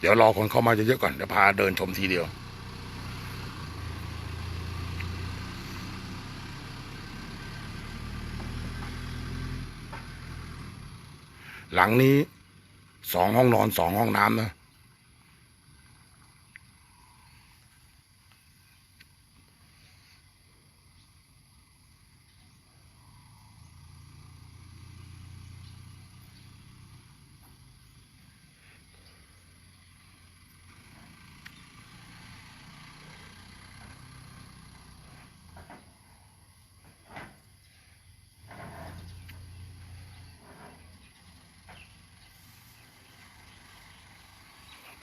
เดี๋ยวรอคนเข้ามาเยอะๆก่อนเดี๋ยวพาเดินชมทีเดียว หลังนี้สองห้องนอนสองห้องน้ำนะ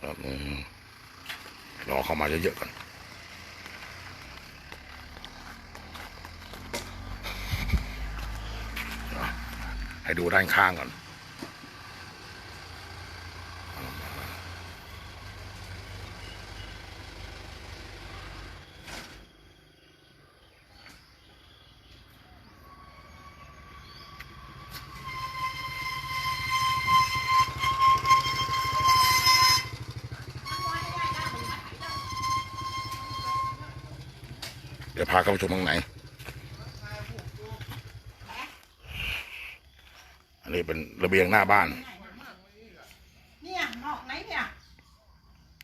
แบบนี้รอเข้ามาเยอะๆก่อนให้ดูด้านข้างก่อนาเข้าไปชมข้างในอันนี้เป็นระเบียงหน้าบ้าน เนี่ยนอกไหนเนี่ย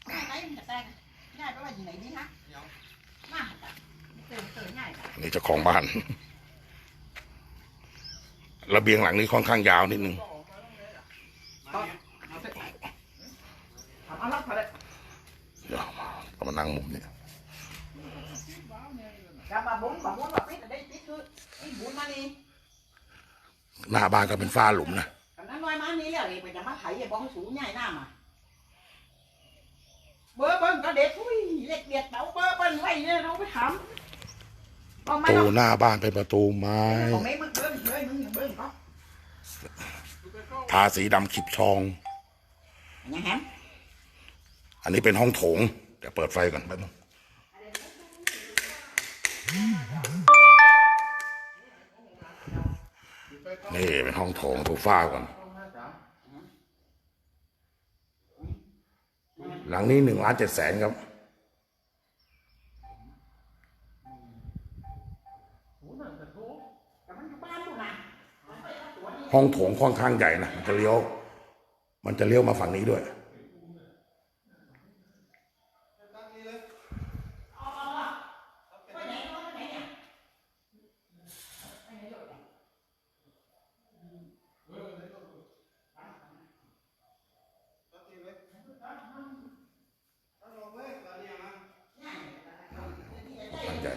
ไหนไหนมันจะแตกง่ายไปว่าอยู่ไหนดีฮะมาเติมเติมง่ายอันนี้เจ้าของบ้าน ระเบียงหลังนี้ค่อนข้างยาวนิดนึงเอาล็อกเขาเลยเดี๋ยวก็มานั่งมุมนี้กลับมาบุ้งมาบุ้งมาปิดได้ปิดคือไอ้บุ้งมานี่ หน้าบ้านก็เป็นฝ้าหลุมนะกับนั้นน้อยมานี่แล้วนี่ไปจะมาไถไอ้บ้องสูงใหญ่หน้ามาเบอร์เบิ้งก็เด็กอุ้ยเล็กเบียดเบาเบอร์เบิ้งไว้เนี่ยเราไปถามเอามาประตูเนาะหน้าบ้านเป็นประตูไม้เอาไม่มึงเบิ้งเบิ้งมึงอย่าเบิ้งก็ทาสีดำขีบทอง อย่างนั้นอันนี้เป็นห้องโถงเดี๋ยวเปิดไฟก่อนแป๊บนึง นี่เป็นห้องโถงดูฝ้าก่อน หลังนี้หนึ่งล้านเจ็ดแสนครับห้องโถงค่อนข้างใหญ่นะ มันจะเลี้ยว มันจะเลี้ยวมาฝั่งนี้ด้วย มันใหญ่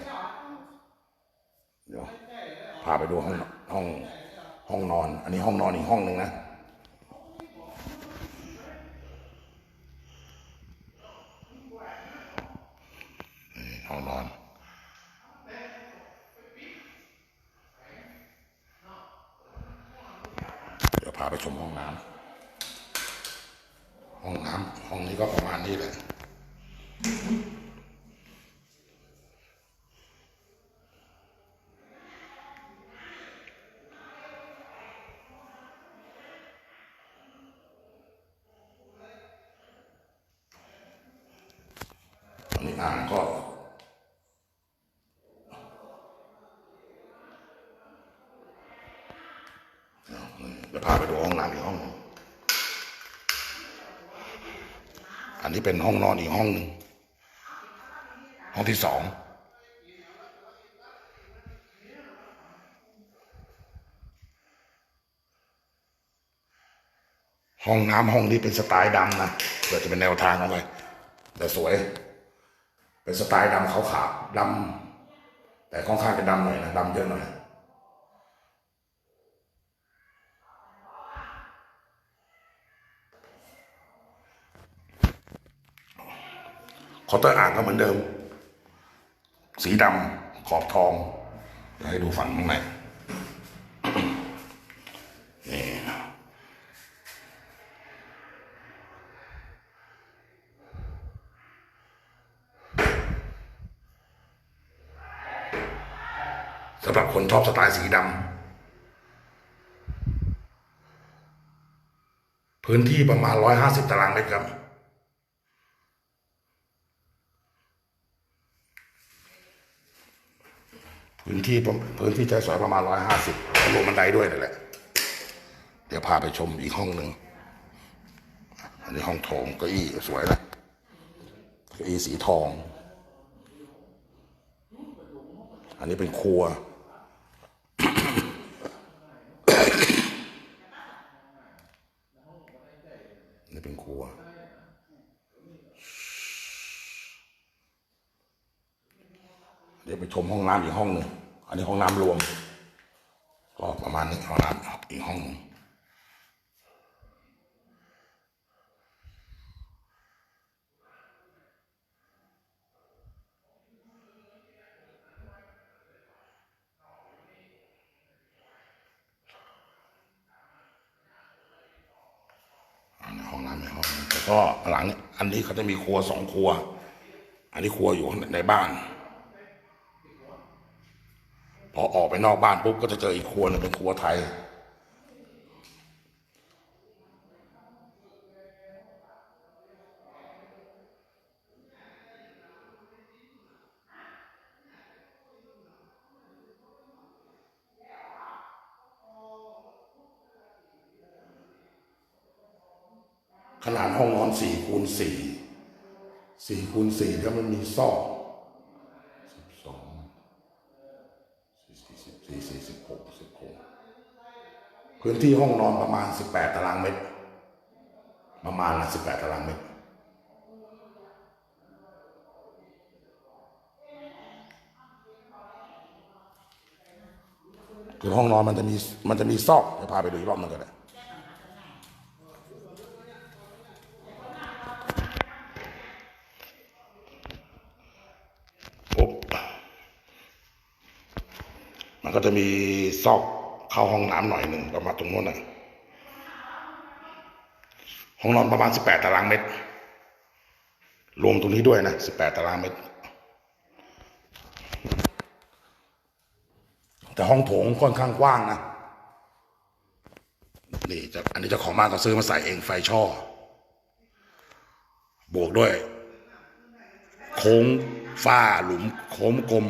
เดี๋ยว พาไปดูห้องห้องห้องนอน อันนี้ห้องนอนอีกห้องหนึ่งนะห้องนอนเดี๋ยวพาไปชมห้องน้ำห้องน้ำห้องนี้ก็ประมาณนี้แหละ่างก็ เดี๋ยวพาไปดูห้องน้ำอีกห้อง อันนี้เป็นห้องนอนอีกห้องหนึ่ง ห้องที่สองห้องน้ำห้องนี้เป็นสไตล์ดำนะเผื่อจะเป็นแนวทางอะไรแต่สวย เป็นสไตล์ดำขาวขาวดำแต่ค่อนข้างจะดำหน่อยนะดำเยอะหน่อยเคาน์เตอร์อ่างก็เหมือนเดิม สีดำขอบทองให้ดูฝั่งข้างในนี่ สำหรับคนชอบสไตล์สีดำพื้นที่ประมาณร้อยห้าสิบตารางเมตรครับ พื้นที่พื้นที่ใช้สอยประมาณร้อยห้าสิบรวมบันไดด้วยนั่นแหละ เดี๋ยวพาไปชมอีกห้องหนึ่งอันนี้ห้องโถงเก้าอี้สวยนะเก้าอี้สีทอง อันนี้เป็นครัว นี่เป็นครัวเดี๋ยวไปชมห้องน้ำอีกห้องหนึ่งอันนี้ห้องน้ำรวม ก็ประมาณนี้ห้องน้ำอีกห้องหนึ่ง อันนี้ห้องน้ำ ในห้องแต่ก็หลังนี้อันนี้เขาจะมีครัวสองครัว อันนี้ครัวอยู่ในบ้าน พอออกไปนอกบ้านปุ๊บก็จะเจออีกครัวหนึงเป็นครัวไทย ขนาดห้องนอนสี่คูณสี่สี่คูณสี่แล้วมันมีซอกสิบสองสี่สิบสี่สี่สิบหกสิบหกพื้นที่ห้องนอนประมาณสิบแปดตารางเมตร ประมาณสิบแปดตารางเมตรคือห้องนอนมันจะมีมันจะมีซอกเดี๋ยวพาไปดูอีกรอบหนึงก็ได้ ปุ๊บ มันก็จะมีซอกเข้าห้องน้ำหน่อยหนึ่งประมาณตรงนู้นน่ะห้องนอนประมาณสิบแปดตารางเมตร รวมตรงนี้ด้วยนะสิบแปดตารางเมตร แต่ห้องโถงค่อนข้างกว้างนะนี่จะอันนี้จ้าของบ้านเขาซื้อมาใส่เองไฟช่อ บวกด้วย โค้งฝ้าหลุมโค้งกลม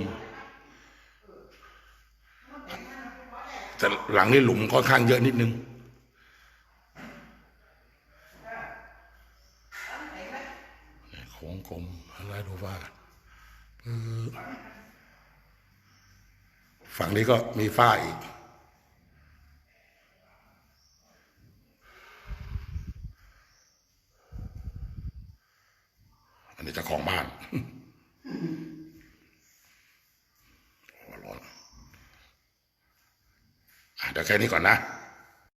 แต่หลังนี้หลุมค่อนข้างเยอะนิดนึงโค้งกลมอะไรดูว่าฝั่งนี้ก็มีฝ้าอีก อันนี้จ้าของบ้าน โอ้ร้อนอะเดี๋ยว แค่นี้ก่อนนะ